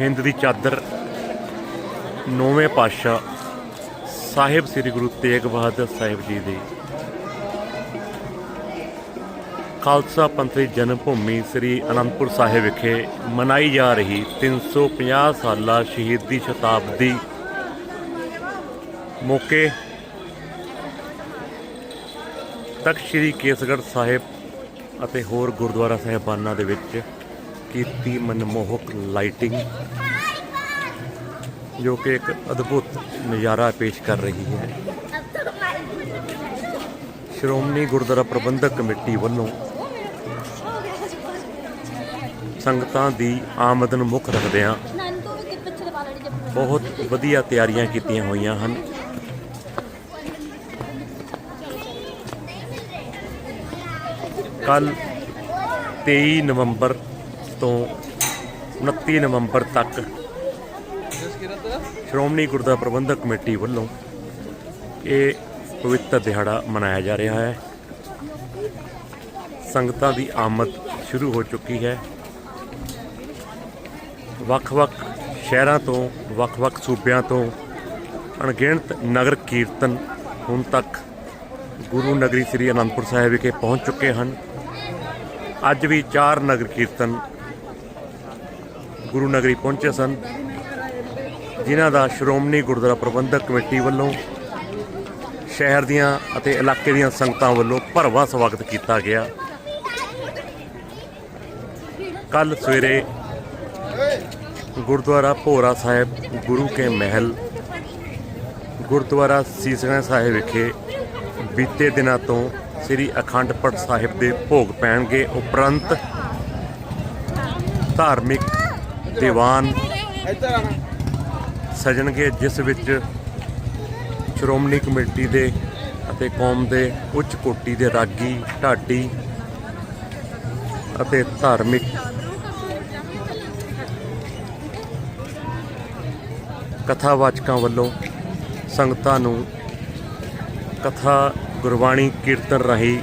ਹਿੰਦ ਦੀ ਚਾਦਰ। ਨੌਵੇਂ ਪਾਤਸ਼ਾਹ ਸਾਹਿਬ ਸ੍ਰੀ ਗੁਰੂ ਤੇਗ ਬਹਾਦਰ ਸਾਹਿਬ ਜੀ ਦੀ। ਖਾਲਸਾ ਪੰਥ ਦੀ ਜਨਮ ਭੂਮੀ ਸ੍ਰੀ ਅਨੰਦਪੁਰ ਸਾਹਿਬ ਵਿਖੇ ਮਨਾਈ ਜਾ ਰਹੀ 350 ਸਾਲਾ ਸ਼ਹੀਦੀ ਸ਼ਤਾਬਦੀ ਮੌਕੇ ਤਖਤ ਸ੍ਰੀ ਕੇਸਗੜ੍ਹ ਸਾਹਿਬ ਅਤੇ ਹੋਰ ਗੁਰਦੁਆਰਾ ਸਾਹਿਬਾਨਾਂ ਦੇ ਵਿੱਚ ਕੀਤੀ ਮਨਮੋਹਕ ਲਾਈਟਿੰਗ। ਜੋ ਕਿ ਇੱਕ ਅਦਭੁਤ ਨਜ਼ਾਰਾ ਪੇਸ਼ ਕਰ ਰਹੀ ਹੈ। ਸ਼੍ਰੋਮਣੀ ਗੁਰਦੁਆਰਾ ਪ੍ਰਬੰਧਕ ਕਮੇਟੀ ਵੱਲੋਂ ਸੰਗਤਾਂ ਦੀ ਆਮਦਨ ਮੁੱਖ ਰੱਖਦਿਆਂ ਬਹੁਤ ਵਧੀਆ ਤਿਆਰੀਆਂ ਕੀਤੀਆਂ ਹੋਈਆਂ ਹਨ। ਕੱਲ 23 ਨਵੰਬਰ ਤੋਂ 29 ਨਵੰਬਰ ਤੱਕ ਸ਼੍ਰੋਮਣੀ ਗੁਰਦੁਆਰਾ ਪ੍ਰਬੰਧਕ ਕਮੇਟੀ ਵੱਲੋਂ ਇਹ ਪਵਿੱਤਰ ਦਿਹਾੜਾ ਮਨਾਇਆ ਜਾ ਰਿਹਾ ਹੈ। ਸੰਗਤਾਂ ਦੀ ਆਮਦ ਸ਼ੁਰੂ ਹੋ ਚੁੱਕੀ ਹੈ। ਵੱਖ-ਵੱਖ ਸ਼ਹਿਰਾਂ ਤੋਂ, ਵੱਖ-ਵੱਖ ਸੂਬਿਆਂ ਤੋਂ ਅਣਗਿਣਤ ਨਗਰ ਕੀਰਤਨ ਹੁਣ ਤੱਕ ਗੁਰੂ ਨਗਰੀ ਸ੍ਰੀ ਅਨੰਦਪੁਰ ਸਾਹਿਬ ਵਿਖੇ ਪਹੁੰਚ ਚੁੱਕੇ ਹਨ। ਅੱਜ ਵੀ ਚਾਰ ਨਗਰ ਕੀਰਤਨ ਗੁਰੂ ਨਗਰੀ ਪਹੁੰਚੇ ਸਨ। ਜਿਨ੍ਹਾਂ ਦਾ ਸ਼੍ਰੋਮਣੀ ਗੁਰਦੁਆਰਾ ਪ੍ਰਬੰਧਕ ਕਮੇਟੀ ਵੱਲੋਂ ਸ਼ਹਿਰ ਦੀਆਂ ਅਤੇ ਇਲਾਕੇ ਦੀਆਂ ਸੰਗਤਾਂ ਵੱਲੋਂ ਭਰਵਾਂ ਸਵਾਗਤ ਕੀਤਾ ਗਿਆ। ਕੱਲ ਸਵੇਰੇ ਗੁਰਦੁਆਰਾ ਭੋਰਾ ਸਾਹਿਬ, ਗੁਰੂ ਕੇ ਮਹਿਲ, ਗੁਰਦੁਆਰਾ ਸੀਸਗੰਜ ਸਾਹਿਬ ਵਿਖੇ ਬੀਤੇ ਦਿਨਾਂ ਤੋਂ ਸ੍ਰੀ ਅਖੰਡ ਪਾਠ ਸਾਹਿਬ ਦੇ ਭੋਗ ਪੈਣਗੇ। ਉਪਰੰਤ ਧਾਰਮਿਕ ਦੀਵਾਨ ਸਜਣਗੇ ਜਿਸ ਵਿੱਚ ਸ਼੍ਰੋਮਣੀ ਕਮੇਟੀ ਦੇ ਅਤੇ ਕੌਮ ਦੇ ਉੱਚ ਕੋਟੀ ਦੇ ਰਾਗੀ, ਢਾਡੀ ਅਤੇ ਧਾਰਮਿਕ ਕਥਾਵਾਚਕਾਂ ਵੱਲੋਂ ਸੰਗਤਾਂ ਨੂੰ ਕਥਾ ਗੁਰਬਾਣੀ ਕੀਰਤਨ ਰਾਹੀਂ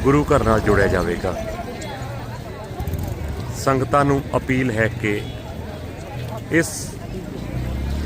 ਗੁਰੂ ਘਰ ਨਾਲ ਜੋੜਿਆ ਜਾਵੇਗਾ। ਸੰਗਤਾਂ ਨੂੰ ਅਪੀਲ ਹੈ ਕਿ ਇਸ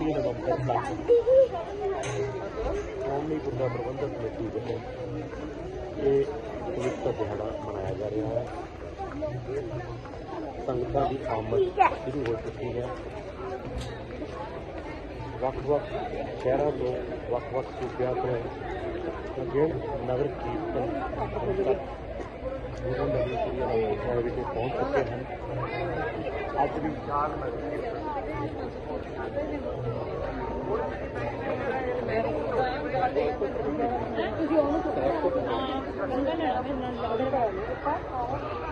31 ਨਵੰਬਰ ਤੱਕ ਕੌਮੀ ਗੁਰਦਾ ਪ੍ਰਬੰਧਕ ਕਮੇਟੀ ਵੱਲੋਂ ਇਹ ਪਵਿੱਤਰ ਦਿਹਾੜਾ ਮਨਾਇਆ ਜਾ ਰਿਹਾ ਹੈ। ਸੰਗਤਾਂ ਦੀ ਆਮਦ ਸ਼ੁਰੂ ਹੋ ਚੁੱਕੀ ਹੈ। ਵੱਖ-ਵੱਖ ਸ਼ਹਿਰਾਂ ਤੋਂ ਵੱਖ-ਵੱਖ ਸੂਬਿਆਂ ਤੋਂ ਅਗੇਨ ਨਗਰ ਕੀਰਤਨ ਹੁਣ ਤੱਕ ਗੁਰੂ ਨਗਰੀ ਸ੍ਰੀ ਅਨੰਦਪੁਰ ਸਾਹਿਬ ਪਹੁੰਚ ਚੁੱਕੇ ਹਨ ਅੱਜ ਵੀ ਚਾਰ ਨਗਰ ਕੀਰਤਨ ਤੁਸੀਂ ਉਹਨੂੰ ਗੰਗਾ ਲੈਣਾ ਫਿਰ ਨਾਲ ਲੱਗਦਾ ਹੈ